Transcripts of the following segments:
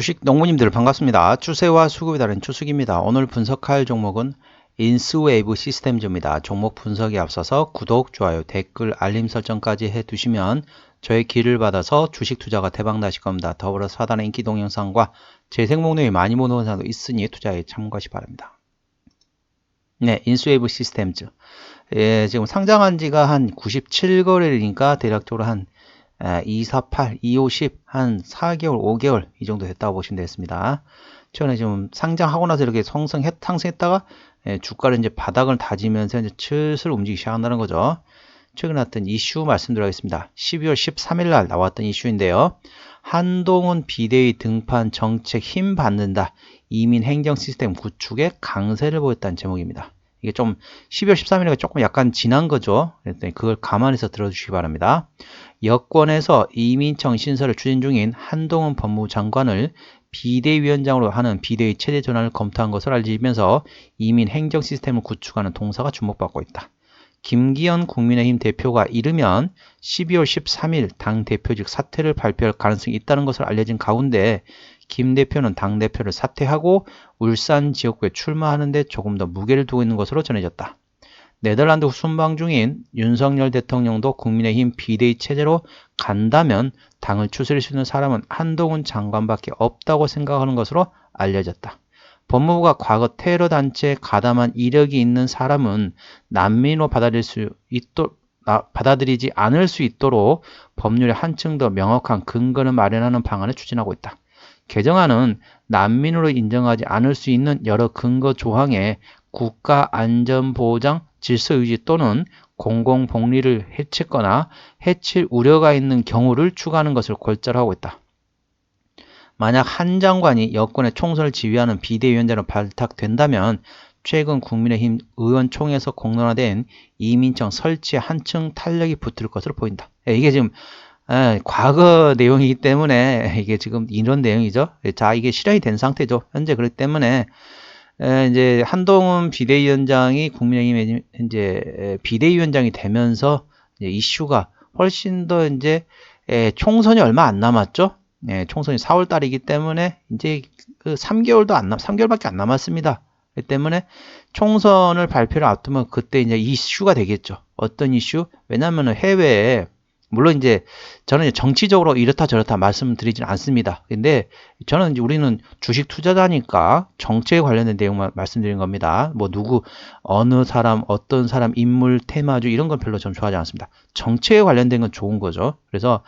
주식 농부님들 반갑습니다. 추세와 수급이 다른 추수기입니다. 오늘 분석할 종목은 인스웨이브 시스템즈입니다. 종목 분석에 앞서서 구독, 좋아요, 댓글, 알림 설정까지 해두시면 저의 길을 받아서 주식 투자가 대박 나실 겁니다. 더불어 사단의 인기 동영상과 재생 목록에 많이 모는 영상도 있으니 투자에 참고하시 기 바랍니다. 네, 인스웨이브 시스템즈. 예, 지금 상장한 지가 한 97거래니까 대략적으로 한 248, 250, 한 4개월, 5개월 이 정도 됐다고 보시면 되겠습니다. 최근에 지금 상장하고 나서 이렇게 성성했, 상승했다가 예, 주가를 이제 바닥을 다지면서 이제 슬슬 움직이기 시작한다는 거죠. 최근에 나왔던 이슈 말씀드리겠습니다. 12월 13일 날 나왔던 이슈인데요. 한동훈 비대위 등판 정책 힘 받는다. 이민 행정 시스템 구축에 강세를 보였다는 제목입니다. 이게 좀 12월 13일에 조금 약간 지난 거죠. 그랬더니 그걸 감안해서 들어주시기 바랍니다. 여권에서 이민청 신설을 추진 중인 한동훈 법무장관을 비대위원장으로 하는 비대위 체제 전환을 검토한 것을 알리면서 이민 행정 시스템을 구축하는 동사가 주목받고 있다. 김기현 국민의힘 대표가 이르면 12월 13일 당 대표직 사퇴를 발표할 가능성이 있다는 것을 알려진 가운데 김 대표는 당 대표를 사퇴하고 울산 지역구에 출마하는데 조금 더 무게를 두고 있는 것으로 전해졌다. 네덜란드 순방 중인 윤석열 대통령도 국민의힘 비대위 체제로 간다면 당을 추스릴 수 있는 사람은 한동훈 장관밖에 없다고 생각하는 것으로 알려졌다. 법무부가 과거 테러 단체에 가담한 이력이 있는 사람은 난민으로 받아들일 수 있도록 받아들이지 않을 수 있도록 법률에 한층 더 명확한 근거를 마련하는 방안을 추진하고 있다. 개정안은 난민으로 인정하지 않을 수 있는 여러 근거 조항에 국가 안전보장 질서 유지 또는 공공 복리를 해치거나 해칠 우려가 있는 경우를 추가하는 것을 골자로 있다. 만약 한 장관이 여권의 총선을 지휘하는 비대위원장으로 발탁된다면 최근 국민의힘 의원총회에서 공론화된 이민청 설치에 한층 탄력이 붙을 것으로 보인다. 예, 이게 지금 예, 과거 내용이기 때문에 이게 지금 이런 내용이죠. 자, 이게 실현이 된 상태죠. 현재 그렇기 때문에 이제 한동훈 비대위원장이 국민의힘의 이제 비대위원장이 되면서 이제 이슈가 훨씬 더 이제 총선이 얼마 안 남았죠. 네, 총선이 4월 달이기 때문에 이제 그 3개월도 안 남, 3개월밖에 안 남았습니다. 그 때문에 총선을 발표를 앞두면 그때 이제 이슈가 되겠죠. 어떤 이슈? 왜냐하면 해외에 물론 이제 저는 정치적으로 이렇다 저렇다 말씀드리진 않습니다. 근데 저는 이제 우리는 주식 투자자니까 정치에 관련된 내용만 말씀드린 겁니다. 뭐 누구 어느 사람 어떤 사람 인물 테마주 이런 건 별로 좀 좋아하지 않습니다. 정치에 관련된 건 좋은 거죠. 그래서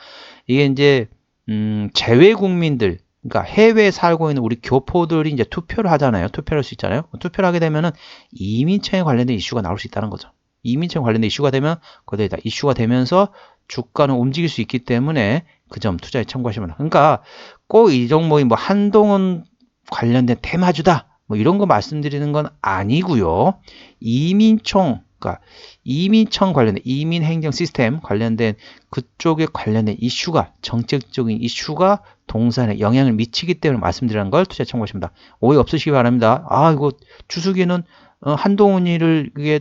이게 이제 음 제외 국민들 그러니까 해외에 살고 있는 우리 교포들이 이제 투표를 하잖아요. 투표를 할 수 있잖아요. 투표를 하게 되면은 이민청에 관련된 이슈가 나올 수 있다는 거죠. 이민청 관련된 이슈가 되면 거기에 다 이슈가 되면서 주가는 움직일 수 있기 때문에 그 점 투자에 참고하시면. 그러니까 꼭 이 종목이 뭐 한동훈 관련된 테마주다 뭐 이런 거 말씀드리는 건 아니고요. 이민총 그러니까 이민청 관련된 이민 행정 시스템 관련된 그쪽에 관련된 이슈가 정책적인 이슈가 동산에 영향을 미치기 때문에 말씀드리는 걸 투자에 참고하십니다. 오해 없으시기 바랍니다. 아 이거 주수기는 어, 한동훈이를 그게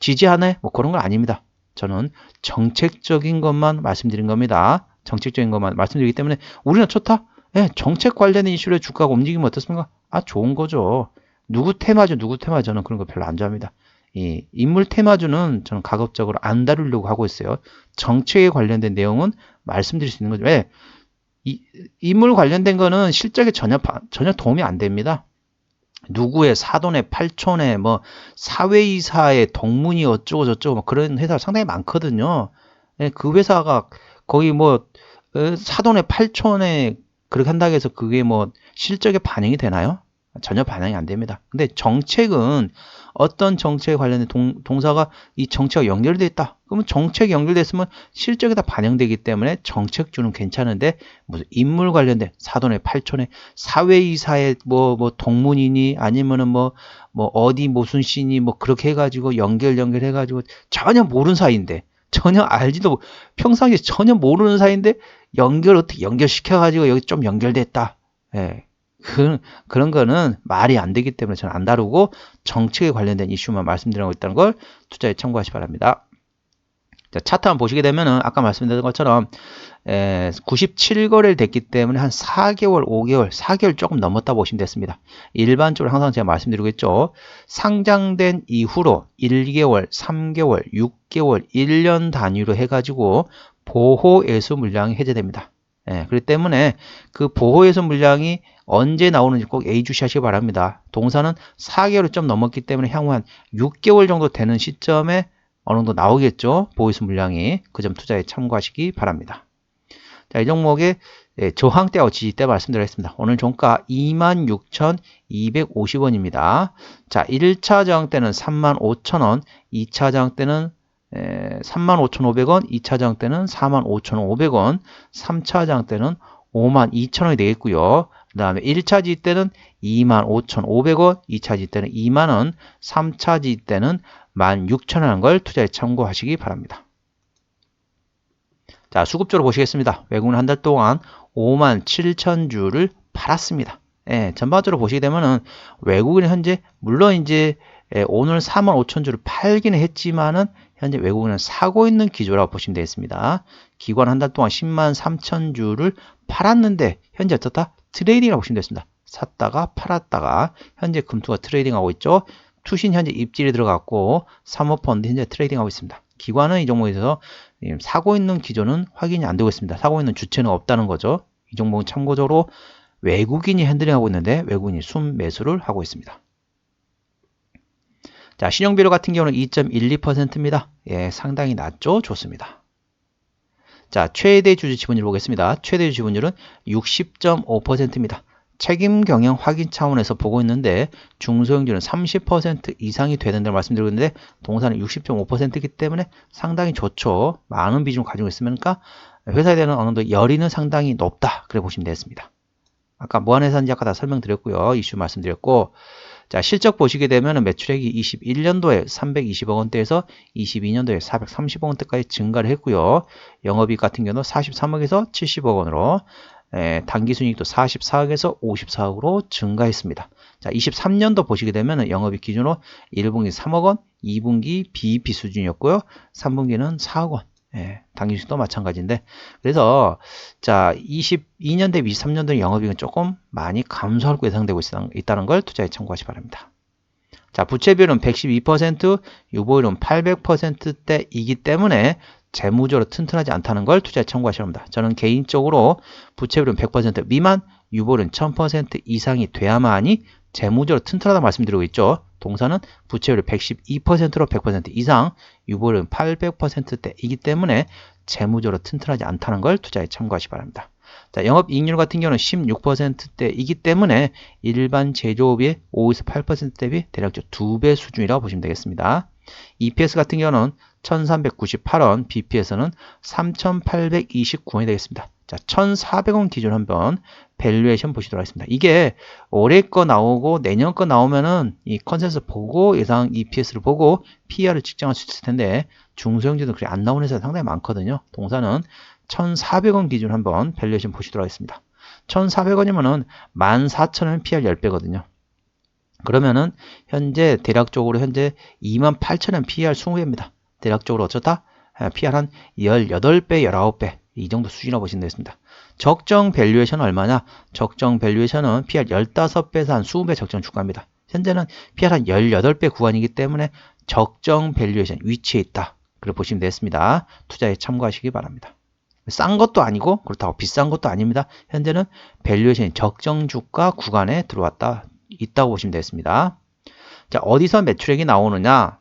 지지하네 뭐 그런 건 아닙니다. 저는 정책적인 것만 말씀드린 겁니다. 정책적인 것만 말씀드리기 때문에 우리는 좋다? 예, 정책 관련된 이슈로 주가가 움직이면 어떻습니까? 아, 좋은 거죠. 누구 테마주, 누구 테마 저는 그런 거 별로 안 좋아합니다. 이 인물 테마주는 저는 가급적으로 안 다루려고 하고 있어요. 정책에 관련된 내용은 말씀드릴 수 있는 거죠. 왜? 이, 인물 관련된 거는 실적에 전혀, 전혀 도움이 안 됩니다. 누구의 사돈의 팔촌의 뭐 사회이사의 동문이 어쩌고 저쩌고 뭐 그런 회사가 상당히 많거든요. 예, 그 회사가 거기 뭐 어, 사돈의 팔촌에 그렇게 한다고 해서 그게 뭐 실적에 반영이 되나요? 전혀 반영이 안 됩니다. 근데 정책은 어떤 정책에 관련된 동, 동사가 이 정책과 연결되어 있다. 그러면 정책이 연결됐으면 실적에 다 반영되기 때문에 정책주는 괜찮은데 무슨 인물 관련된 사돈의 팔촌의 사회이사의 뭐, 뭐 동문이니 아니면은 뭐, 뭐 어디 무슨 씨니 뭐 그렇게 해가지고 연결 연결해가지고 전혀 모르는 사이인데 전혀 알지도 평상시에 전혀 모르는 사이인데 연결 어떻게 연결시켜가지고 여기 좀 연결됐다. 예. 그, 그런 거는 말이 안 되기 때문에 저는 안 다루고 정책에 관련된 이슈만 말씀드리고 있다는 걸 투자에 참고하시 기 바랍니다. 자, 차트 한번 보시게 되면은 아까 말씀드린 것처럼 에, 97거래를 됐기 때문에 한 4개월, 5개월, 4개월 조금 넘었다 보시면 됐습니다. 일반적으로 항상 제가 말씀드리고 있죠. 상장된 이후로 1개월, 3개월, 6개월, 1년 단위로 해가지고 보호예수 물량이 해제됩니다. 예, 그렇기 때문에 그 보호예수 물량이 언제 나오는지 꼭 A주시 하시기 바랍니다. 동사는 4개월이 좀 넘었기 때문에 향후 한 6개월 정도 되는 시점에 어느 정도 나오겠죠. 보호예수 물량이 그 점 투자에 참고하시기 바랍니다. 자, 이 종목의 예, 저항대하고 지지대 말씀드리겠습니다. 오늘 종가 26,250원입니다. 자, 1차 저항대는 35,000원, 2차 저항대는 35,500원, 2차 저항대는 45,500원, 3차 저항대는 52,000원이 되겠고요. 그 다음에 1차 지지대는 25,500원, 2차 지지대는 2만원, 3차 지지대는 16,000원 걸 투자에 참고하시기 바랍니다. 자, 수급적으로 보시겠습니다. 외국은 한 달 동안 5만 7천 주를 팔았습니다. 예, 전반적으로 보시게 되면은 외국인은 현재 물론 이제 예, 오늘 4만 5천 주를 팔기는 했지만은 현재 외국인은 사고 있는 기조라고 보시면 되겠습니다. 기관 한 달 동안 10만 3천 주를 팔았는데 현재 어떻다? 트레이딩이라고 보시면 되겠습니다. 샀다가 팔았다가 현재 금투가 트레이딩하고 있죠. 투신 현재 입질이 들어갔고 사모펀드 현재 트레이딩하고 있습니다. 기관은 이 종목에 서 사고 있는 기조는 확인이 안 되고 있습니다. 사고 있는 주체는 없다는 거죠. 이 종목은 참고적으로 외국인이 핸들링하고 있는데 외국인이 순 매수를 하고 있습니다. 자, 신용비율 같은 경우는 2.12%입니다. 예, 상당히 낮죠? 좋습니다. 자, 최대 주주 지분율 보겠습니다. 최대 주주 지분율은 60.5%입니다. 책임 경영 확인 차원에서 보고 있는데 중소형주는 30% 이상이 되는데 말씀드리고 있는데 동사는 60.5%이기 때문에 상당히 좋죠. 많은 비중을 가지고 있으니까 회사에 대한 어느 정도 열의는 상당히 높다. 그래 보시면 되겠습니다. 아까 무한회사인지 아까 다 설명드렸고요. 이슈 말씀드렸고 자 실적 보시게 되면 매출액이 21년도에 320억 원대에서 22년도에 430억 원대까지 증가를 했고요. 영업이익 같은 경우는 43억에서 70억 원으로 에, 단기순이익도 44억에서 54억으로 증가했습니다. 자, 23년도 보시게 되면 영업이익 기준으로 1분기 3억 원, 2분기 BEP 수준이었고요. 3분기는 4억 원. 예, 당기순이익도 마찬가지인데 그래서 자 22년 대비 23년도 영업이익은 조금 많이 감소할 거 예상되고 있다는 걸 투자에 참고하시 기 바랍니다. 자 부채비율은 112%, 유보율은 800%대이기 때문에 재무적으로 튼튼하지 않다는 걸 투자에 참고하셔야 합니다. 저는 개인적으로 부채율은 100% 미만, 유보율은 1000% 이상이 돼야만이 재무적으로 튼튼하다 말씀드리고 있죠. 동사는 부채율이 112%로 100% 이상, 유보율은 800%대이기 때문에 재무적으로 튼튼하지 않다는 걸 투자에 참고하시 기 바랍니다. 자, 영업이익률 같은 경우는 16%대이기 때문에 일반 제조업의 5에서 8% 대비 대략적 2배 수준이라고 보시면 되겠습니다. EPS 같은 경우는 1398원, BP에서는 3829원이 되겠습니다. 자, 1400원 기준 한번 밸류에이션 보시도록 하겠습니다. 이게 올해 거 나오고 내년 거 나오면은 이 컨센서스 보고 예상 EPS를 보고 PR을 측정할 수 있을 텐데 중소형주는 그렇게 안 나오는 회사 상당히 많거든요. 동사는 1400원 기준 한번 밸류에이션 보시도록 하겠습니다. 1400원이면은 14,000원 PR 10배거든요. 그러면은 현재 대략적으로 현재 28,000원 PR 20배입니다. 대략적으로 어쩌다 PR 한 18배, 19배 이 정도 수준이라고 보시면 되겠습니다. 적정 밸류에이션은 얼마냐? 적정 밸류에이션은 PR 15배에서 한 20배 적정 주가입니다. 현재는 PR 한 18배 구간이기 때문에 적정 밸류에이션 위치에 있다. 그래 보시면 되겠습니다. 투자에 참고하시기 바랍니다. 싼 것도 아니고 그렇다고 비싼 것도 아닙니다. 현재는 밸류에이션이 적정 주가 구간에 들어왔다 있다고 보시면 되겠습니다. 자 어디서 매출액이 나오느냐?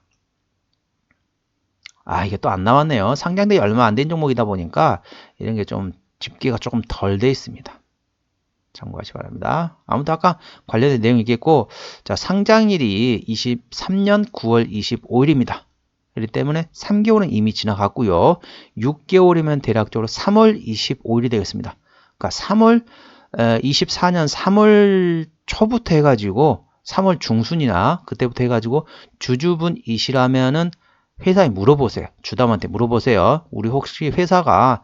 아 이게 또 안 나왔네요. 상장되기 얼마 안 된 종목이다 보니까 이런 게 좀 집계가 조금 덜 돼 있습니다. 참고하시기 바랍니다. 아무튼 아까 관련된 내용이 있겠고 자 상장일이 23년 9월 25일입니다. 그렇기 때문에 3개월은 이미 지나갔고요. 6개월이면 대략적으로 3월 25일이 되겠습니다. 그러니까 3월 24년 3월 초부터 해가지고 3월 중순이나 그때부터 해가지고 주주분이시라면은 회사에 물어보세요. 주담한테 물어보세요. 우리 혹시 회사가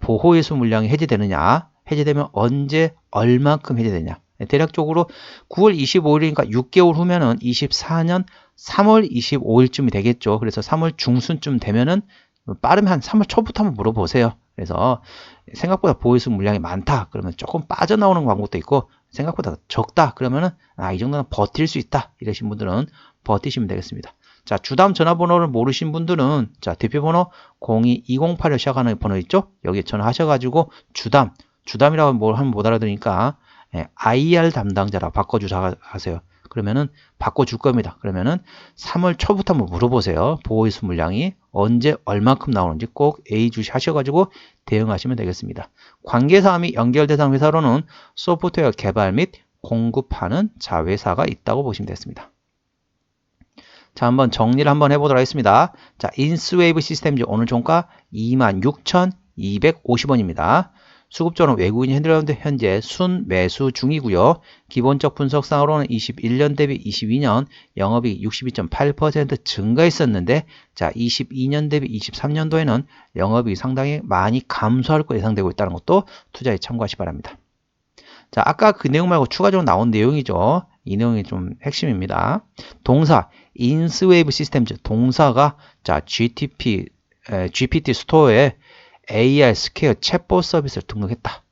보호예수 물량이 해제되느냐? 해제되면 언제 얼만큼 해제되냐? 대략적으로 9월 25일이니까 6개월 후면은 24년 3월 25일쯤이 되겠죠. 그래서 3월 중순쯤 되면은 빠르면 한 3월 초부터 한번 물어보세요. 그래서 생각보다 보유수 물량이 많다. 그러면 조금 빠져나오는 광고도 있고 생각보다 적다. 그러면은 아, 이 정도는 버틸 수 있다. 이러신 분들은 버티시면 되겠습니다. 자, 주담 전화번호를 모르신 분들은 자, 대표번호 02208을 시작하는 번호 있죠? 여기 전화하셔가지고 주담, 주담이라고 뭘 하면 못 알아들으니까 예, IR 담당자라 바꿔주자 하세요. 그러면은 바꿔줄 겁니다. 그러면은 3월 초부터 한번 물어보세요. 보호이수 물량이 언제 얼만큼 나오는지 꼭 A 주시 하셔가지고 대응하시면 되겠습니다. 관계사항이 연결 대상 회사로는 소프트웨어 개발 및 공급하는 자회사가 있다고 보시면 되겠습니다. 자, 한번 정리를 한번 해보도록 하겠습니다. 자, 인스웨이브 시스템즈 오늘 종가 26,250원입니다. 수급조는 외국인이 흔들었는데 현재 순 매수 중이고요. 기본적 분석상으로는 21년 대비 22년 영업이익 62.8% 증가했었는데 자 22년 대비 23년도에는 영업이익 상당히 많이 감소할 거 예상되고 있다는 것도 투자에 참고하시 기 바랍니다. 자 아까 그 내용 말고 추가적으로 나온 내용이죠. 이 내용이 좀 핵심입니다. 동사 인스웨이브 시스템즈 동사가 자 GTP 에, GPT 스토어에 AR 스퀘어 챗봇 서비스를 등록했다.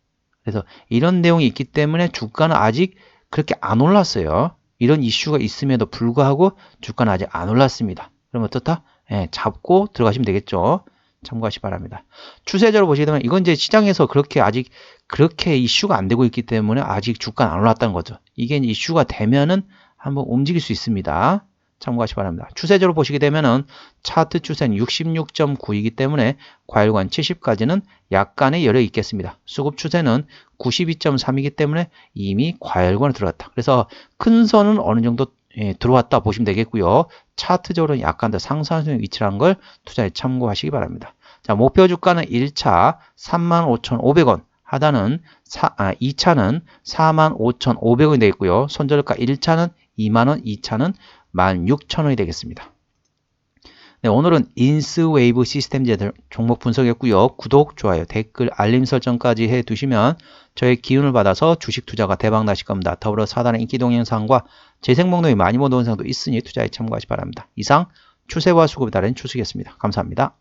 그래서 이런 내용이 있기 때문에 주가는 아직 그렇게 안 올랐어요. 이런 이슈가 있음에도 불구하고 주가는 아직 안 올랐습니다. 그럼 어떻다? 예, 잡고 들어가시면 되겠죠. 참고하시 기 바랍니다. 추세적으로 보시게 되면 이건 이제 시장에서 그렇게 아직 그렇게 이슈가 안 되고 있기 때문에 아직 주가는 안 올랐다는 거죠. 이게 이슈가 되면은 한번 움직일 수 있습니다. 참고하시 기 바랍니다. 추세적으로 보시게 되면은 차트 추세는 66.9이기 때문에 과일관 70까지는 약간의 열이 있겠습니다. 수급 추세는 92.3이기 때문에 이미 과일관에 들어갔다. 그래서 큰 선은 어느 정도 예, 들어왔다 보시면 되겠고요. 차트적으로는 약간 더 상승하는 위치라는 걸 투자에 참고하시기 바랍니다. 자, 목표 주가는 1차 35,500원, 하단은 사, 아, 2차는 45,500원이 되겠고요. 손절가 1차는 2만원, 2차는 16,000원이 되겠습니다. 네, 오늘은 인스웨이브 시스템제 종목 분석했고요. 구독, 좋아요, 댓글, 알림 설정까지 해두시면 저의 기운을 받아서 주식 투자가 대박 나실 겁니다. 더불어 사단의 인기 동영상과 재생 목록이 많이 본 동영상도 있으니 투자에 참고하시 기 바랍니다. 이상 추세와 수급에 따른 추석이었습니다. 감사합니다.